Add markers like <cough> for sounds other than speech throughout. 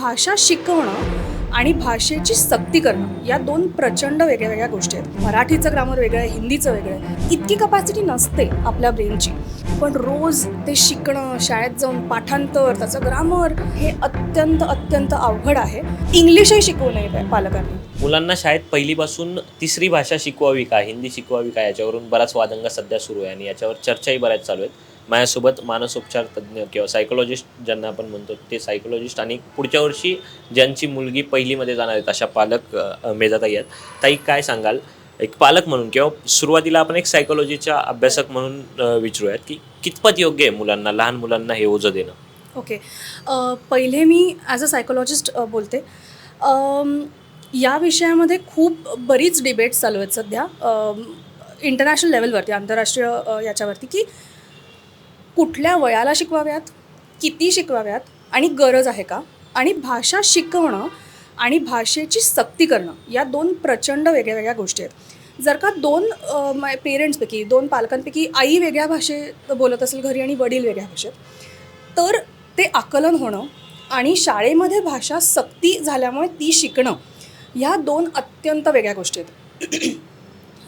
भाषा शिकवणं आणि भाषेची सक्ती करणं या दोन प्रचंड वेगळ्या वेगळ्या गोष्टी आहेत. मराठीचं ग्रामर वेगळं आहे हिंदीचं वेगळं आहे. इतकी कपॅसिटी नसते आपल्या ब्रेनची पण रोज ते शिकणं शाळेत जाऊन पाठांतर त्याचं ग्रामर हे अत्यंत अत्यंत अवघड आहे. इंग्लिशही शिकवू नये पालकांनी. मुलांना शाळेत पहिलीपासून तिसरी भाषा शिकवावी का हिंदी शिकवावी का याच्यावरून बराच वादंग सध्या सुरू आहे आणि याच्यावर चर्चाही बऱ्याच चालू आहेत. माझ्यासोबत मानसोपचार तज्ज्ञ किंवा सायकोलॉजिस्ट ज्यांना आपण म्हणतो ते सायकोलॉजिस्ट आणि पुढच्या वर्षी ज्यांची मुलगी पहिलीमध्ये जाणार आहेत अशा पालक अ, मेधाताई आहेत. ताई काय सांगाल? एक पालक म्हणून किंवा सुरुवातीला आपण एक सायकोलॉजीच्या अभ्यासक म्हणून विचारूयात की कितपत योग्य आहे मुलांना लहान मुलांना हे ओझं देणं? ओके. पहिले मी ॲज अ सायकोलॉजिस्ट बोलते या विषयामध्ये खूप बरीच डिबेट्स चालू आहेत सध्या. इंटरनॅशनल लेवलवरती आंतरराष्ट्रीय याच्यावरती की कुठल्या वयाला शिकवाव्यात? किती शिकवाव्यात? आणि गरज आहे का? आणि भाषा शिकवणं आणि भाषेची सक्ती करणं या दोन प्रचंड वेगळ्या वेगळ्या गोष्टी आहेत. जर का दोन पेरेंट्सपैकी दोन पालकांपैकी आई वेगळ्या भाषेत बोलत असेल घरी आणि वडील वेगळ्या भाषेत तर ते आकलन होणं आणि शाळेमध्ये भाषा सक्ती झाल्यामुळे ती शिकणं ह्या दोन अत्यंत वेगळ्या गोष्टी आहेत.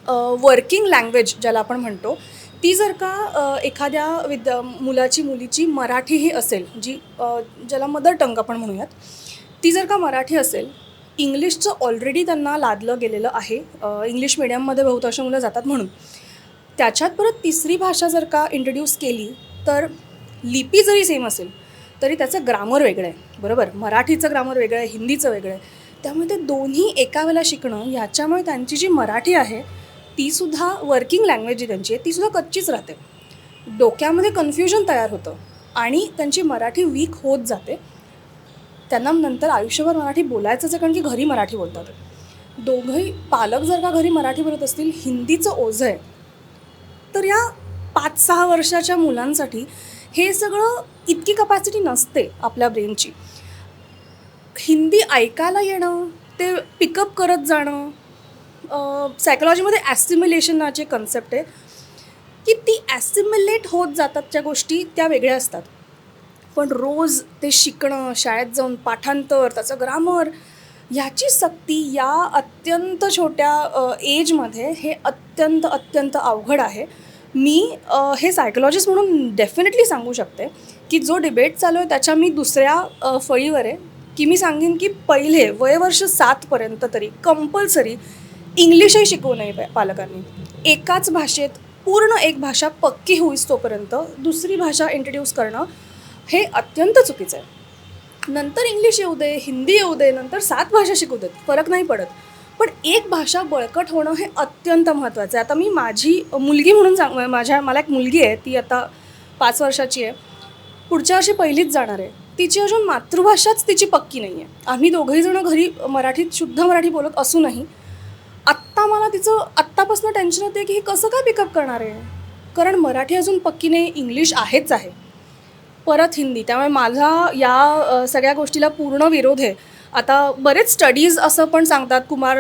<clears throat> वर्किंग लँग्वेज ज्याला आपण म्हणतो ती जर का एखाद्या विद्या मुलाची मुलीची मराठी ही असेल जी ज्याला मदर टंग आपण म्हणूयात ती जर का मराठी असेल इंग्लिशचं ऑलरेडी त्यांना लादलं गेलेलं आहे इंग्लिश मिडियममध्ये बहुतांश मुलं जातात म्हणून. त्याच्यात परत तिसरी भाषा जर का इंट्रोड्यूस केली तर लिपी जरी सेम असेल तरी त्याचं ग्रामर वेगळं आहे बरोबर? मराठीचं ग्रामर वेगळं आहे हिंदीचं वेगळं आहे. त्यामुळे ते दोन्ही एका वेळेला शिकणं याच्यामुळे त्यांची जी मराठी आहे तीसुद्धा वर्किंग लँग्वेज जी त्यांची आहे तीसुद्धा कच्चीच राहते. डोक्यामध्ये कन्फ्युजन तयार होतं आणि त्यांची मराठी वीक होत जाते. त्यांना नंतर आयुष्यभर मराठी बोलायचंच आहे कारण की घरी मराठी बोलतात. दोघंही पालक जर का घरी मराठी बोलत असतील हिंदीचं ओझं आहे. तर या पाच सहा वर्षाच्या मुलांसाठी हे सगळं इतकी कपॅसिटी नसते आपल्या ब्रेनची हिंदी ऐकायला येणं ते पिकअप करत जाणं सायकोलॉजीमध्ये ॲसिम्युलेशन नावाची कन्सेप्ट आहे की ती ॲसिम्युलेट होत जातात ज्या गोष्टी त्या वेगळ्या असतात. पण रोज ते शिकणं शाळेत जाऊन पाठांतर त्याचं ग्रामर ह्याची सक्ती या अत्यंत छोट्या एजमध्ये हे अत्यंत अत्यंत अवघड आहे. मी हे सायकोलॉजिस्ट म्हणून डेफिनेटली सांगू शकते की जो डिबेट चालू आहे त्याच्या मी दुसऱ्या फळीवर आहे की मी सांगेन की पहिले वयवर्ष सातपर्यंत तरी कंपल्सरी इंग्लिशही शिकवू नये पालकांनी. एकाच भाषेत पूर्ण एक भाषा पक्की होईस तोपर्यंत दुसरी भाषा इंट्रोड्यूस करणं हे अत्यंत चुकीचं आहे. नंतर इंग्लिश येऊ दे हिंदी येऊ दे नंतर सात भाषा शिकू देत फरक नाही पडत. पण एक भाषा बळकट होणं हे अत्यंत महत्त्वाचं आहे. आता मी माझी मुलगी म्हणून सांग माझ्या मला एक मुलगी आहे ती आता पाच वर्षाची आहे. पुढच्या वर्षी पहिलीच जाणार आहे. तिची अजून मातृभाषाच तिची पक्की नाही आहे आम्ही दोघंही जणं घरी मराठीत शुद्ध मराठी बोलत असूनही आत्ता मला तिचं आत्तापासून टेन्शन होते की हे कसं काय पिकअप करणार आहे? कारण मराठी अजून पक्की नाही इंग्लिश आहेच आहे. परत हिंदी. त्यामुळे माझा या सगळ्या गोष्टीला पूर्ण विरोध आहे. आता बरेच स्टडीज असं पण सांगतात. कुमार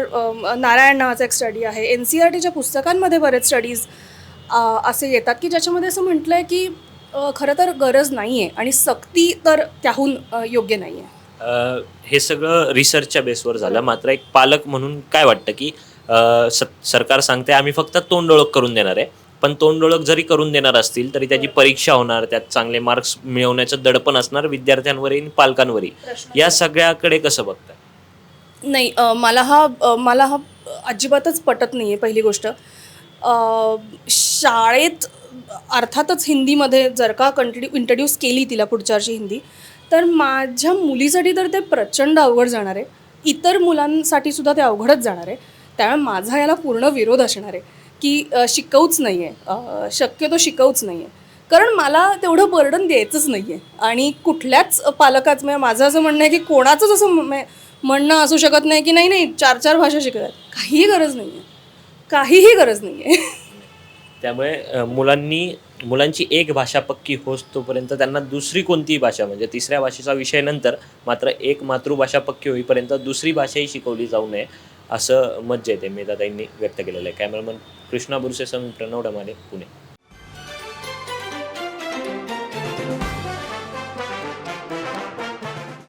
नारायण नावाचा एक स्टडी आहे. एन सी आर टीच्या पुस्तकांमध्ये बरेच स्टडीज असे येतात की ज्याच्यामध्ये असं म्हटलं आहे की खरं तर गरज नाही आहे आणि सक्ती तर त्याहून योग्य नाही आहे हे सगळं रिसर्चच्या बेसवर झालं. मात्र एक पालक म्हणून काय वाटतं की सरकार सांगते आम्ही फक्त तोंड ओळख करून देणार आहे. पण तोंड ओळख जरी करून देणार असतील तरी त्याची परीक्षा होणार त्यात चांगले मार्क्स मिळवण्याचं दडपण असणार विद्यार्थ्यांवरही आणि पालकांवरही. या सगळ्याकडे कसं बघताय? नाही मला हा मला हा अजिबातच पटत नाही आहे पहिली गोष्ट. शाळेत अर्थातच हिंदीमध्ये जर का कंटिन्यू इंट्रोड्यूस केली तिला पुढच्या वर्षी हिंदी तर माझ्या मुलीसाठी तर ते प्रचंड अवघड जाणार आहे. इतर मुलांसाठी सुद्धा ते अवघडच जाणार आहे. त्यामुळे माझा याला पूर्ण विरोध असणार आहे की शिकवूच नाही आहे शक्यतो शिकवूच नाही आहे कारण मला तेवढं बर्डन द्यायचंच नाही आहे आणि कुठल्याच पालकाचं म्हणजे माझं असं म्हणणं आहे की कोणाचंच असं म्हणणं असू शकत नाही की नाही नाही चार चार भाषा शिकतात काहीही गरज नाही आहे काहीही गरज नाही आहे त्यामुळे मुलांनी मुलांची एक भाषा पक्की होस तोपर्यंत त्यांना दुसरी कोणतीही भाषा म्हणजे तिसऱ्या भाषेचा विषय नंतर मात्र एक मातृभाषा पक्की होईपर्यंत दुसरी भाषाही शिकवली जाऊ नये. असं मत जे आहे ते मेधाताईंनी व्यक्त केलेलं आहे. कॅमेरामन कृष्णा बुरसे समी प्रणव डमाने पुणे.